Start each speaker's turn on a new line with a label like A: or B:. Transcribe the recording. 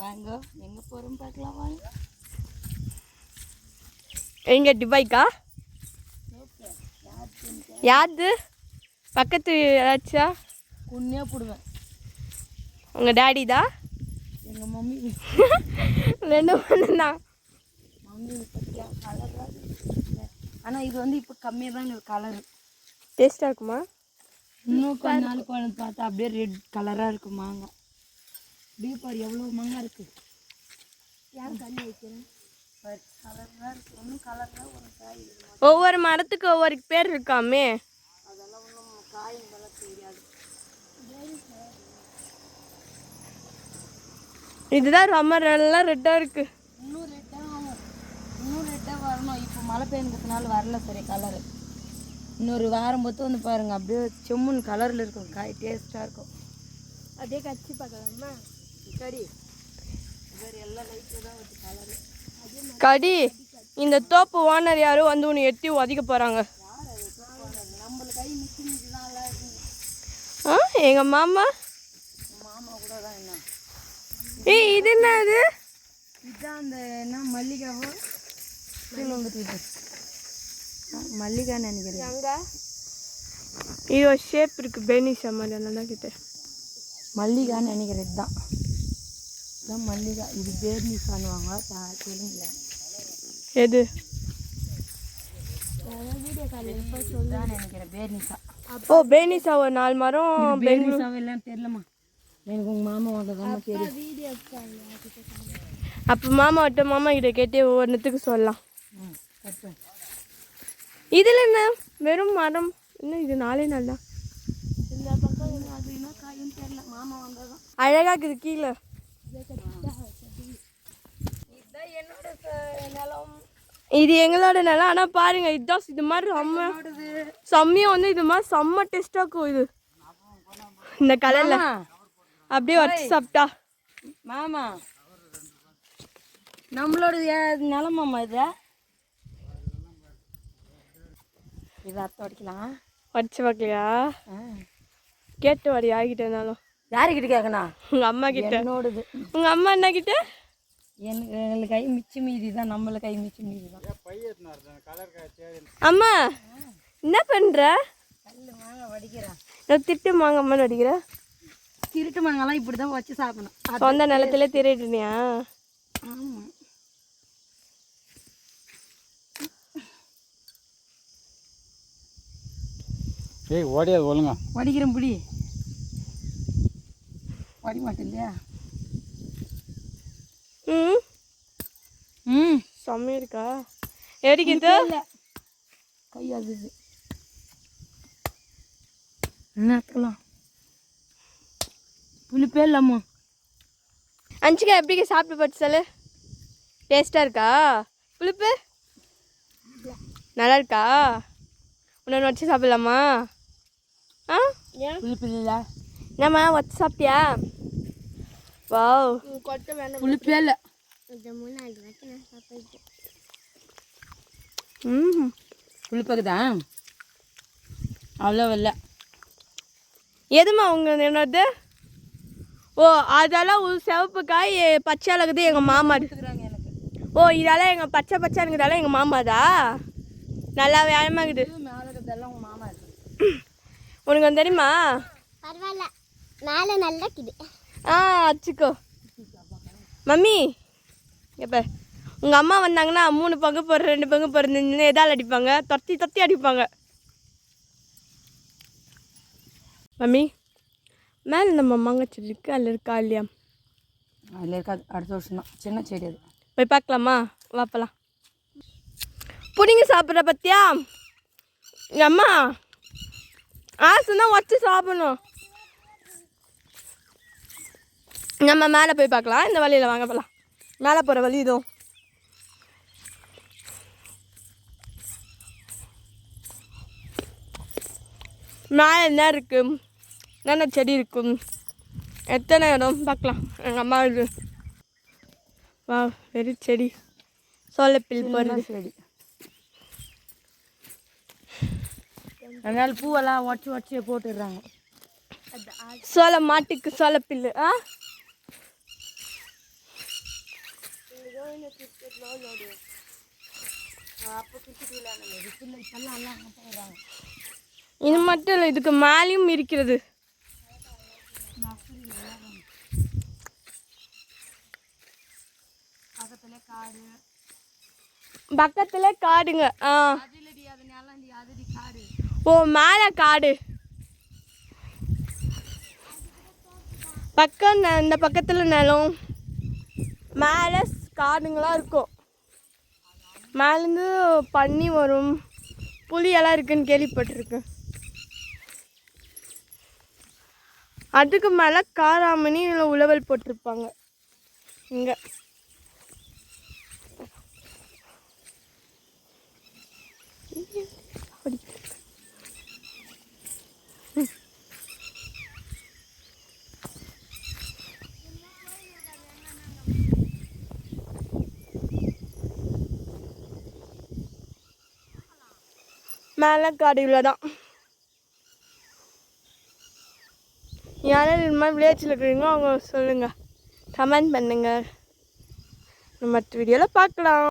A: வாங்க. எங்கே போகிறோம் பார்க்கலாம் வாங்க.
B: எங்க டிபாய்க்கா யாரு பக்கத்து யாராச்சா?
A: குன்னே போடுவேன்.
B: உங்கள் டேடி தான்
A: எங்கள் மம்மி.
B: ரெண்டு பொண்ணுண்ணா
A: மம்மி கலராக ஆனால் இது வந்து இப்போ கம்மியாக தான் இருக்குது கலரு
B: டேஸ்ட்டாக இருக்குமா?
A: இன்னும் கொஞ்ச நாள் பார்த்தா அப்படியே ரெட் கலராக இருக்கு மாங்காய் அப்படியே பாரு எவ்வளோ மாங்காய் இருக்கு. யார் கண்ணி வைக்கிறேன்.
B: ஒவ்வொரு மரத்துக்கு ஒவ்வொரு பேர் இருக்காமே.
A: அதெல்லாம் ஒன்றும் காய் தெரியாது
B: இதுதான் ரொம்ப நல்லா ரெட்டாக இருக்கு.
A: இன்னும் ரெட்டாக இன்னும் ரெட்டாக வரணும். இப்போ மழை பெய்யுறதுனால வரல சரி கலரு இன்னொரு வாரம் பொத்து வந்து பாருங்க அப்படியே செம்முன் கலரில் இருக்கும். காய் டேஸ்ட்டாக இருக்கும்.
B: அதே கட்சி பார்க்கலாமா?
A: தான் கலரு
B: கடி இந்த தோப்பு ஓனர் யாரும் வந்து உன்னை எட்டி உதைக்க போகிறாங்க ஆ எங்கள் மாமா?
A: மாமா கூட தான் என்ன
B: ஏய் இது என்னது?
A: இதுதான் அந்த என்ன மல்லிகாவோ மல்லிகான்னு நினைக்கிறேன்
B: இது ஒரு ஷேப் இருக்கு பெனிஷா மாதிரி நல்லா கிட்ட
A: மல்லிகான்னு நினைக்கிறேன் இதுதான் இதுதான் மல்லிகா. இது பேர்னிசான்னுவாங்க தெலுங்குல.
B: எது? ஓ பெனிஷா ஒரு நாலு மரம்
A: பேர்னிசாவே இல்லைன்னு தெரியலம்மா. எனக்கு உங்கள் மாமா வந்ததான் தெரியும்.
B: அப்போ மாமா விட்ட மாமா கிட்ட கேட்டு ஒவ்வொன்றுத்துக்கு சொல்லலாம். இதில் என்ன? வெறும் மரம். இன்னும் இது? நாளே நாள் தான் அழகாக இருக்குது கீழே.
A: நிலம்.
B: இது எங்களோட நிலம். ஆனால் பாருங்க இதுதான் இது மாதிரி செம்ம செம்மையாக வந்து இது மாதிரி செம்ம டேஸ்ட்டாக இருக்கும் இது. இந்த கலரில்.
A: மாமா,
B: அப்படியே வச்சு சாப்பிட்டா.
A: மாமா. நம்மளோட ஏ- நிலமாம்மா இது? இது அத்தை உடைக்கலாம்
B: பார்க்கலையா. கேட்டு வாடி இருந்தாலும்.
A: யாருக்கிட்ட கேட்கணும்?
B: உங்கள் அம்மா கிட்ட.
A: என்னோடது.
B: உங்கள் அம்மா என்ன கிட்ட?
A: எனக்கு எங்களுக்கு கை மிச்ச மீதி தான் நம்மளுக்கு கை மிச்ச மீதி தான்.
B: அம்மா என்ன பண்ணுற
A: கல் மாங்க வடிக்கிறேன்.
B: நான் திட்டு மாங்க மாதிரி அடிக்கிற
A: திருட்டு மாங்கெல்லாம் இப்படி தான் வச்சு சாப்பிடணும்.
B: சொந்த நிலத்துல திருட்டுனியா?
A: ஆமாம்
C: ஏய் ஓடியாது ஒழுங்கா.
A: வடிக்கிறேன் பிடி. வடி மாட்டேன் இல்லையா
B: ம்
A: ம்
B: செம்மையா இருக்கா எடிக்குது
A: இல்லை. கை அது என்ன எடுத்துக்கலாம் புளிப்பே இல்லாமா
B: அஞ்சுக்கா எப்படி சாப்பிட்டு பார்த்து சொல்லு? டேஸ்ட்டாக இருக்கா? புளிப்பு? நல்லா இருக்கா உன்னை வச்சு சாப்பிடலாமா? ஆ?
A: புளிப்பு இல்லை.
B: என்னம்மா வச்சு சாப்பிட்டியா? வாவ்.
A: புளிப்பே இல்லை.
B: ம்
A: புளிப்பக்குதா அவ்வளோ இல்லை
B: எதுமா உங்க என்னது? ஓ அதெல்லாம் ஒரு சிவப்பு காய் பச்சை அழகுது எங்கள் மாமா
A: எடுத்துக்கிறாங்க எனக்கு
B: ஓ இதெல்லாம் எங்கள் பச்சை பச்சை இருக்கிறதால எங்கள் மாமாதா நல்லா
A: உங்கள் இருக்கு
B: உனக்கு வந்து தெரியுமா?
D: பரவாயில்ல. மேலே நல்லா இருக்குது.
B: ஆ அச்சுக்கோ மம்மி எப்போ? உங்கள் அம்மா வந்தாங்கன்னா மூணு பங்கு போடுற ரெண்டு பங்கு போடுறதுன்னு எதால் அடிப்பாங்க? தொத்தி தொத்தி அடிப்பாங்க. மம்மி மேலே நம்ம மாங்காய் செடி இருக்கு அதில் இருக்கா இல்லையா?
A: அதில் இருக்காது அடுத்த வருஷம் தான். சின்ன செடி அது.
B: போய் பார்க்கலாமா? வாப்பலாம் புடிங்க சாப்பிட்ற பத்தியா? எங்கள் அம்மா ஆசைன்னா வச்சு சாப்பிடணும். நம்ம மேலே போய் பார்க்கலாம். இந்த வழியில் வாங்க போகலாம் மேலே போகிற வழி இதுவும் மேலே என்ன இருக்குது என்னென்ன செடி இருக்கும் எத்தனை இடம்? பார்க்கலாம். எங்கள் அம்மா இது. வா வெறும் செடி. சோளப்பில் போகிறது
A: செடி. அதனால பூவெல்லாம் உடச்சி உடச்சி போட்டுடுறாங்க.
B: சோள மாட்டுக்கு சோளப்பில் ஆ?
A: அப்போ கிரிக்கெட் விளையாடணும் விசில் இப்பெல்லாம் எல்லாம் அங்கே போயிடுறாங்க
B: இது மட்டும் இல்லை இதுக்கு மேலேயும் இருக்கிறது.
A: பக்கத்துல காடு.
B: பக்கத்தில் காடுங்க ஆ. ஓ மேலே காடு. பக்கம் இந்த பக்கத்தில் நிலம். மேலே காடுங்களாக இருக்கும். மேலேருந்து பன்னி வரும். புளியெல்லாம் இருக்குன்னு கேள்விப்பட்டிருக்கேன் அதுக்கு மேலே காராமணி இல்லை உழவல் போட்டிருப்பாங்க. இங்கே. மேலே காடுகளில் தான் யாரும் இந்த மாதிரி வில்லேஜில் இருக்கிறீங்களோ அவங்க சொல்லுங்கள் கமெண்ட் பண்ணுங்கள் மற்ற வீடியோவில் பார்க்கலாம்.